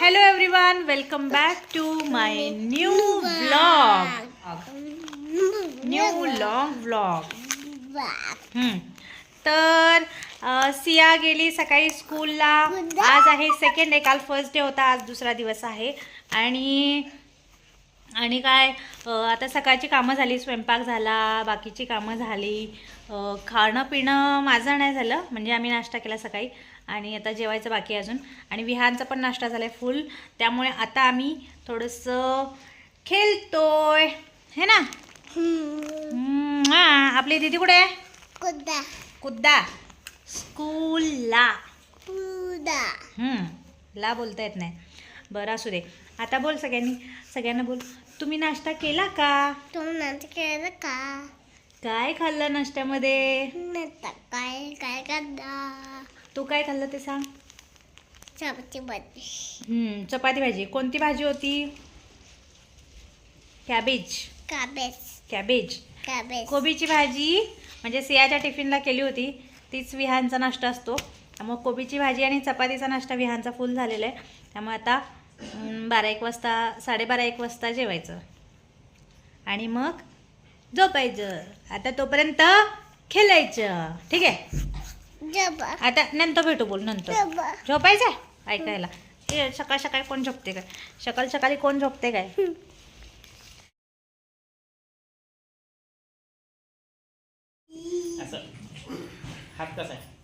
Hello everyone welcome back to my new blog new long blog तर सिया गेली सकाळी स्कूलला आज आहे सेकंड डे काल फर्स्ट डे होता. आज दुसरा दिवस आहे. आणि आणि काय आता सकाळची कामं झाली स्वयंपाक झाला बाकीची कामं झाली. खाणं पिणं माझं नाही झालं म्हणजे आम्ही नाश्ता केला सकाळी आणि आता जेवायचं बाकी अजून. आणि विहानचा पण नाश्ता झाला आहे फुल त्यामुळे आता आम्ही थोडंसं खेळतोय. हे ना? हा आपली दीदी कुठे आहे? कुदा कुद्दा. स्कूलला. कुदा ला बोलता येत नाही. बरं असू दे. आता बोल सगळ्यांनी. सगळ्यांना बोल. तुम्ही नाश्ता केला का? तू नंतर केलं का? काय खाल्लं नाश्त्यामध्ये? काय काय करता तू काय खाल्लं ते सांग. चपाती भाजी. हम्म, चपाती भाजी. कोणती भाजी होती? कॅबेज. काबेज. कॅबेज. काबेज. कोबीची भाजी म्हणजे सियाच्या टिफिनला केली होती. तीच विहानचा नाश्ता असतो. त्यामुळे कोबीची भाजी आणि चपातीचा नाश्ता विहानचा फुल झालेला आहे. त्यामुळे आता बारा एक वाजता साडेबारा एक वाजता जेवायचं. आणि मग झोपायचं. आता तोपर्यंत खेळायचं ठीक आहे? आता नंतर भेटू बोल नंतर. झोपायचं आहे ऐकायला. ए सकाळ सकाळी कोण झोपते काय? सकाळ सकाळी कोण झोपते काय? असं. हात कसा आहे?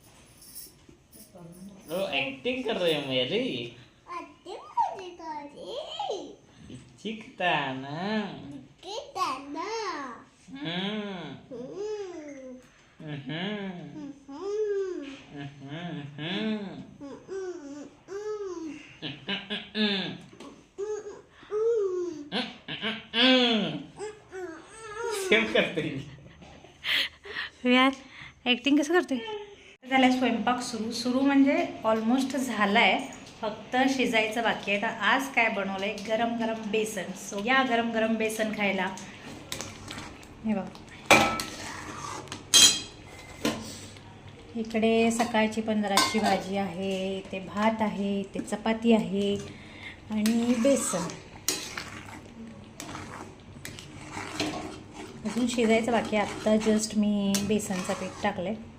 हो ऍक्टिंग कर रहे हो मेरी हम्म, हम्म. सेम करते ॲक्टिंग कसं करते झालं स्वयंपाक सुरू. सुरू म्हणजे ऑलमोस्ट झाला आहे फक्त शिजायचं बाकी आहे. तर आज काय बनवलं आहे गरम गरम बेसन. सो या गरम गरम बेसन खायला. हे बघ. इकडे सकाळची पंधराची भाजी आहे ते भात आहे ते चपाती आहे आणि बेसन. अजून शिजायचं बाकी आत्ता जस्ट मी बेसनचं पीठ टाकलं आहे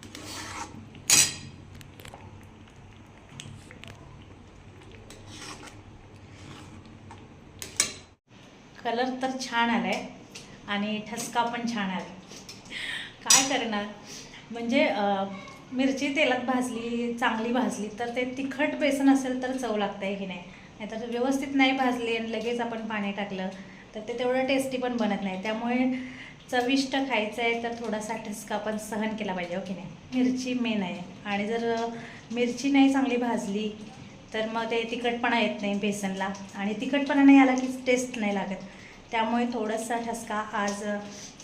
कलर तर छान आला आहे आणि ठसका पण छान आला काय करणार? म्हणजे मिरची तेलात भाजली चांगली भाजली तर ते तिखट बेसन असेल तर चव लागतं आहे की नाही? नाहीतर व्यवस्थित नाही भाजली आणि लगेच आपण पाणी टाकलं तर ते तेवढं टेस्टी पण बनत नाही. त्यामुळे चविष्ट खायचं आहे तर थोडासा ठसका पण सहन केला पाहिजे हो की नाही? मिरची मेन आहे. आणि जर मिरची नाही चांगली भाजली तर मग ते तिखटपणा येत नाही बेसनला. आणि तिखटपणा नाही आला की टेस्ट नाही लागत. त्यामुळे थोडासा ठसका आज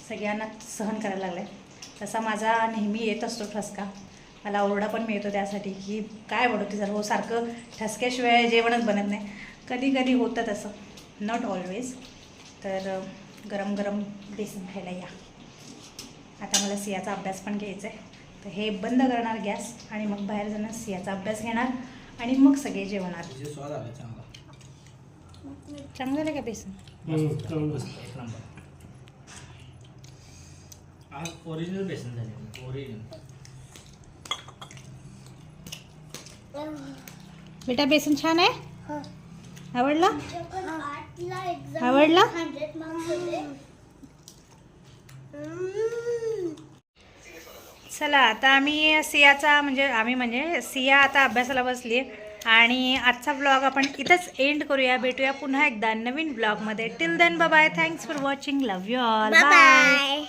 सगळ्यांना सहन करायला लागला आहे तसा माझा नेहमी येत असतो ठसका. मला ओरडा पण मिळतो त्यासाठी की काय बनवते सर हो सारखं ठसक्याशिवाय जेवणच बनत नाही. कधी कधी होतं तसं. नॉट ऑलवेज तर गरम गरम बेसन खायला या. आता मला सियाचा अभ्यास पण घ्यायचा आहे तर हे बंद करणार गॅस आणि मग बाहेर जाणार. सियाचा अभ्यास घेणार. आणि मग सगळे जेवणार. चांगला. झालं का बेसन? आज ओरिजिनल बेसन झाले. ओरिजिनल बेटा बेसन छान आहे? हो. आवडला? एक्झाम आवडला? चला आता आम्ही सियाचा म्हणजे आम्ही म्हणजे सिया आता अभ्यासाला बसली आणि आजचा ब्लॉग आपण इथंच एंड करूया. भेटूया पुन्हा एकदा नवीन ब्लॉगमध्ये till then bye thanks for watching love you all bye bye